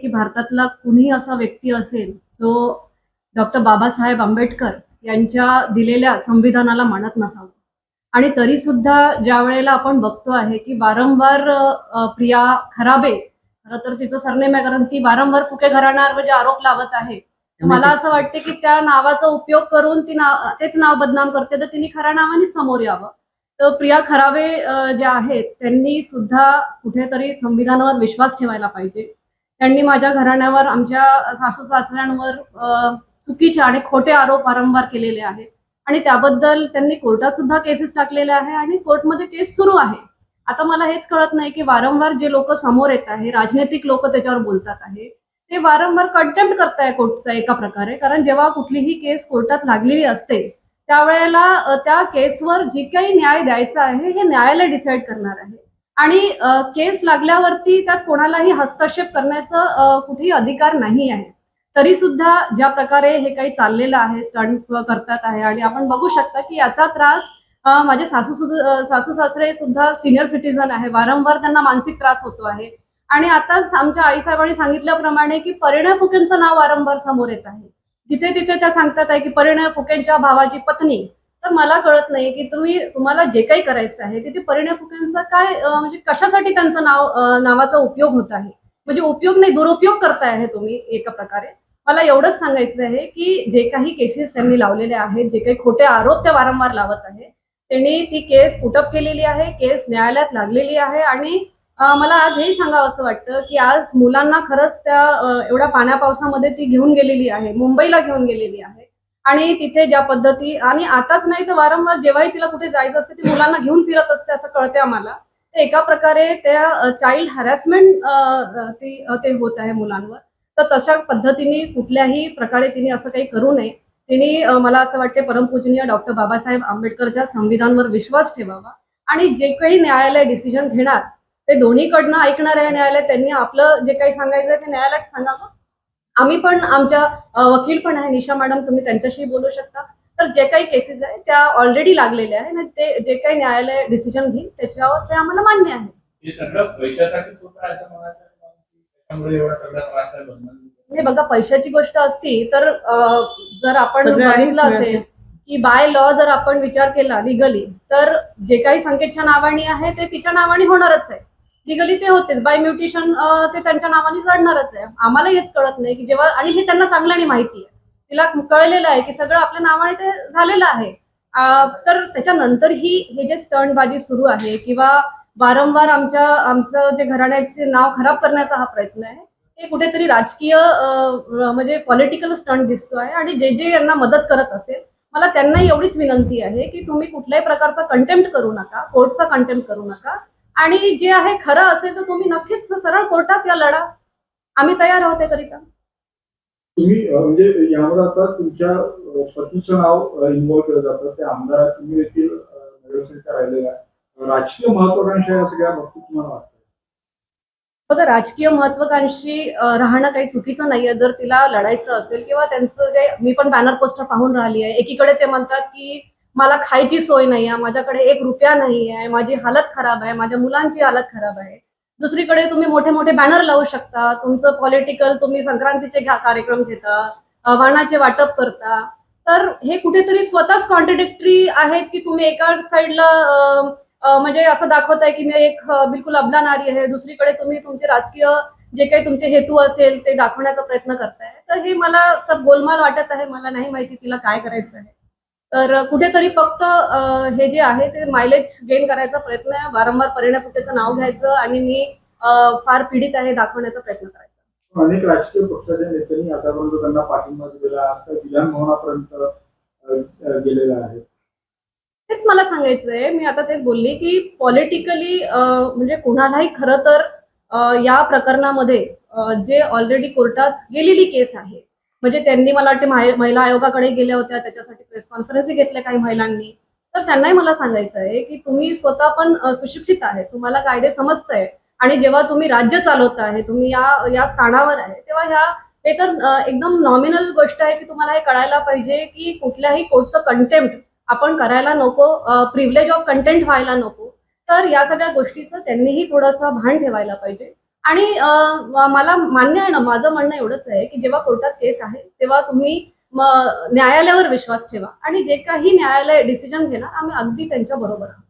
की भारतातला कुणी असा व्यक्ती असेल जो डॉक्टर बाबासाहेब आंबेडकर यांच्या दिलेल्या संविधानाला मानत नसावं. आणि तरी सुद्धा ज्या वेळेला आपण बघतो आहे की वारंवार प्रिया खराबे खरं तर तिचं सरनेम आहे कारण ती वारंवार फुके घराण्यावर म्हणजे आरोप लावत आहे मला असं वाटते की त्या नावाचा उपयोग करून ती नाव तेच नाव बदनाम करते. तर तिने खऱ्या नावानेच समोर यावं. तर प्रिया खराबे अ, ज्या आहेत त्यांनी सुद्धा कुठेतरी संविधानावर विश्वास ठेवायला पाहिजे. त्यांनी माझ्या घराण्यावर आमच्या सासू सासऱ्यांवर चुकीचे आणि खोटे आरोप वारंवार केलेले आहेत. आणि त्याबद्दल त्यांनी कोर्टात सुद्धा केसेस टाकलेल्या आहे आणि कोर्टमध्ये केस सुरू आहे. आता मला हेच कळत नाही की वारंवार जे लोक समोर येत आहे राजनैतिक लोक त्याच्यावर बोलतात आहे ते वारंवार कंटेम्प्ट करताय कोर्टचा एका प्रकारे. कारण जेव्हा कुठलीही केस कोर्टात लागलेली असते त्यावेळेला त्या केसवर जी काही न्याय द्यायचा आहे हे न्यायालय डिसाईड करणार आहे. आणि केस लागल्यावरती त्यात कोणालाही हस्तक्षेप करण्याचा कुठेही अधिकार नाही आहे. तरी सुद्धा ज्या प्रकारे हे काही चाललेलं आहे स्टंट करतात आहे आणि आपण बघू शकता की याचा त्रास माझे सासू सासू सासरे सुद्धा सिनियर सिटीजन आहे. वारंवार त्यांना मानसिक त्रास होतो आहे. आणि आताच आमच्या आईसाहेबांनी सांगितल्याप्रमाणे की परिणय फुकेंचं नाव वारंवार समोर येत आहे. जिथे तिथे त्या सांगतात आहे की परिणय फुकेंच्या भावाची पत्नी तर मला कळत नाही की तुम्ही तुम्हाला जे काही करायचं आहे तिथे परिणय फुकेंचा काय म्हणजे कशासाठी त्यांचं नाव नावाचा उपयोग होत आहे? म्हणजे उपयोग नाही दुरुपयोग करताय आहे तुम्ही एका प्रकारे. मला एवढंच सांगायचं आहे की जे काही केसेस त्यांनी लावलेले आहेत जे काही खोटे आरोप ते वारंवार लावत आहे त्यांनी ती केस कुटप केलेली आहे केस न्यायालयात लागलेली आहे आणि मला आज हेही सांगावं असं वाटतं की आज मुलांना खरंच त्या एवढ्या पाण्या पावसामध्ये ती घेऊन गेलेली आहे मुंबईला घेऊन गेलेली आहे. आणि तिथे ज्या पद्धती आणि आताच नाही तर वारंवार जेव्हाही तिला कुठे जायचं असते ती मुलांना घेऊन फिरत असते असं कळते आम्हाला. तर एका प्रकारे त्या चाइल्ड हॅरॅसमेंट ती ते होत आहे मुलांवर. तर तशा पद्धतीने कुठल्याही प्रकारे तिने असं काही करू नये. तिने मला असं वाटते परमपूजनीय डॉक्टर बाबासाहेब आंबेडकरच्या संविधानवर विश्वास ठेवावा. आणि जे काही न्यायालय डिसिजन घेणार ते दोन्हीकडनं ऐकणार आहे न्यायालय त्यांनी आपलं जे काही सांगायचं आहे ते न्यायालयात सांगावं. आम्ही पण आमच्या वकील पण आहे निशा मॅडम तुम्ही त्यांच्याशी बोलू शकता तर जे काही केसेस आहे त्या ऑलरेडी लागलेल्या आहे आणि ते जे काही न्यायालय डिसिजन घेईल त्याच्यावर ते आम्हाला मान्य आहे हे सगळं पैशासाठी होतं असं म्हणायचं नाही. हे बघा पैशाची गोष्ट असती तर जर आपण बघितलं. असेल की बाय लॉ जर आपण विचार केला लिगली तर जे काही संकेतच्या नावाने आहे ते तिच्या नावाने होणारच आहे लिगली ते होतेच. बाय म्युटेशन ते त्यांच्या नावाने लढणारच आहे. आम्हाला हेच कळत नाही की जेव्हा आणि हे त्यांना चांगल्याने माहिती आहे. तिला कळलेलं आहे की सगळं आपल्या नावाने ते झालेलं आहे. तर त्याच्यानंतरही हे जे स्टंटबाजी सुरू आहे किंवा वारंवार आमच्या आमचं जे घराण्याचे नाव खराब करण्याचा हा प्रयत्न आहे हे कुठेतरी राजकीय म्हणजे पॉलिटिकल स्टंट दिसतो आहे आणि जे जे यांना मदत करत असेल मला त्यांना एवढीच विनंती आहे की तुम्ही कुठल्याही प्रकारचा कंटेम्प्ट करू नका कोर्टचा कंटेम्प्ट करू नका. आणि जे आहे खरं असेल तर तुम्ही नक्कीच सरळ कोर्टात या लढा. आम्ही तयार आहोत त्याकरिता तुम्ही म्हणजे यामध्ये आता तुमच्या पतीचं नाव इन्व्हॉल्व केलं जातं. ते आमदार तुम्ही देखील अ, नगरसेविका राहिलेला आहे राजकीय महत्वाकांक्षा या सगळ्या बाबतीत तुम्हाला वाटतं बघा राजकीय महत्वाकांक्षी राहणं काही चुकीचं नाहीये. जर तिला लढायचं असेल किंवा त्यांचं जे मी पण बॅनर पोस्टर पाहून राहिली आहे एकीकडे ते म्हणतात की मला खायची सोय नाही आहे माझ्याकडे एक रुपया नाही आहे माझी हालत खराब आहे माझ्या मुलांची हालत खराब आहे. दुसरीकडे तुम्ही मोठे मोठे बॅनर लावू शकता तुमचं पॉलिटिकल तुम्ही संक्रांतीचे कार्यक्रम घेता आव्हानाचे वाटप करता. तर हे कुठेतरी स्वतःच कॉन्ट्रडिक्टरी आहेत की तुम्ही एका साईडला म्हणजे असं दाखवताय की मी एक बिलकुल अबला नारी आहे. दुसरीकडे तुम्ही तुमचे राजकीय जे काही तुमचे हेतू असेल ते दाखवण्याचा प्रयत्न करताय. तर हे मला सब गोलमाल वाटत आहे मला नाही माहिती तिला काय करायचं आहे. तर कुठेतरी फक्त हे जे आहे ते मायलेज गेन करायचा प्रयत्न आहे. वारंवार परिणय नाव घ्यायचं आणि मी फार पीडित आहे दाखवण्याचा प्रयत्न करायचा. अनेक राजकीय पक्षाच्या नेत्यांनी आतापर्यंत त्यांना पाठिंबा दिलेला. आज विधान भवनापर्यंत गेलेला आहे. तेच मला सांगायचं आहे मी आता तेच बोलली की पॉलिटिकली म्हणजे कोणालाही खरं तर या प्रकरणामध्ये जे ऑलरेडी कोर्टात गेलेली केस आहे म्हणजे त्यांनी मला वाटते महिला आयोगाकडे गेल्या होत्या त्याच्यासाठी प्रेस कॉन्फरन्स घेतल्या काही महिलांनी. तर त्यांनाही मला सांगायचं आहे की तुम्ही स्वतः पण सुशिक्षित आहे तुम्हाला कायदे समजतंय आणि जेव्हा तुम्ही राज्य चालवत आहे तुम्ही या या स्थानावर आहे तेव्हा ह्या हे तर एकदम नॉमिनल गोष्ट आहे की तुम्हाला हे कळायला पाहिजे की कुठल्याही कोर्टचं कंटेम्प्ट आपण करायला नको प्रिव्हिलेज ऑफ कंटेंट व्हायला नको. तर या सगळ्या गोष्टीचं त्यांनीही थोडंसं भान ठेवायला पाहिजे. आणि मला मान्य आहे ना माझं म्हणणं एवढंच आहे की जेव्हा कोर्टात केस आहे तेव्हा तुम्ही न्यायालयावर विश्वास ठेवा आणि जे काही न्यायालय डिसिजन घेणार आम्ही अगदी त्यांच्या बरोबर आहोत.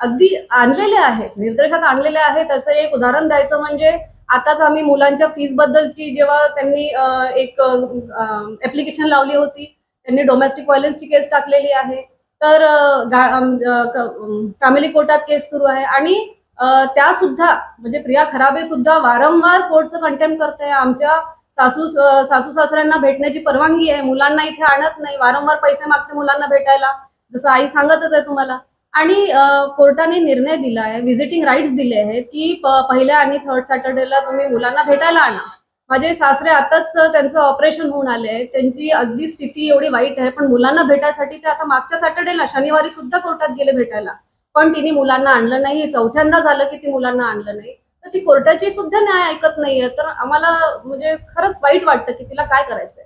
अगदी आणलेले आहेत निर्देशात आणलेले आहेत. त्याचं एक उदाहरण द्यायचं म्हणजे आताच आम्ही मुलांच्या फीस बद्दलची जेव्हा त्यांनी एक ऍप्लिकेशन लावली होती त्यांनी डोमेस्टिक व्हायलन्सची केस टाकलेली आहे. तर फॅमिली कोर्टात केस सुरू आहे. आणि त्या सुद्धा म्हणजे प्रिया खराबे सुद्धा वारंवार कोर्टचं कंटेम्प करते आमच्या सासू सासू सासऱ्यांना भेटण्याची परवानगी आहे. मुलांना इथे आणत नाही. वारंवार पैसे मागते मुलांना भेटायला. जसं आई सांगतच आहे तुम्हाला. आणि कोर्टाने निर्णय दिला आहे व्हिजिटिंग राईट्स दिले आहेत की पहिल्या आणि थर्ड सॅटर्डेला तुम्ही मुलांना भेटायला आणा. माझे सासरे आताच त्यांचं ऑपरेशन होऊन आले आहे त्यांची अगदी स्थिती एवढी वाईट आहे पण मुलांना भेटायसाठी ते आता मागच्या सॅटर्डेला शनिवारी सुद्धा कोर्टात गेले भेटायला. पण तिने मुलांना आणलं नाही. चौथ्यांदा झालं की ती मुलांना आणलं नाही. तर ती कोर्टाची सुद्धा न्याय ऐकत नाहीये. तर आम्हाला म्हणजे खरंच वाईट वाटतं की तिला काय करायचंय.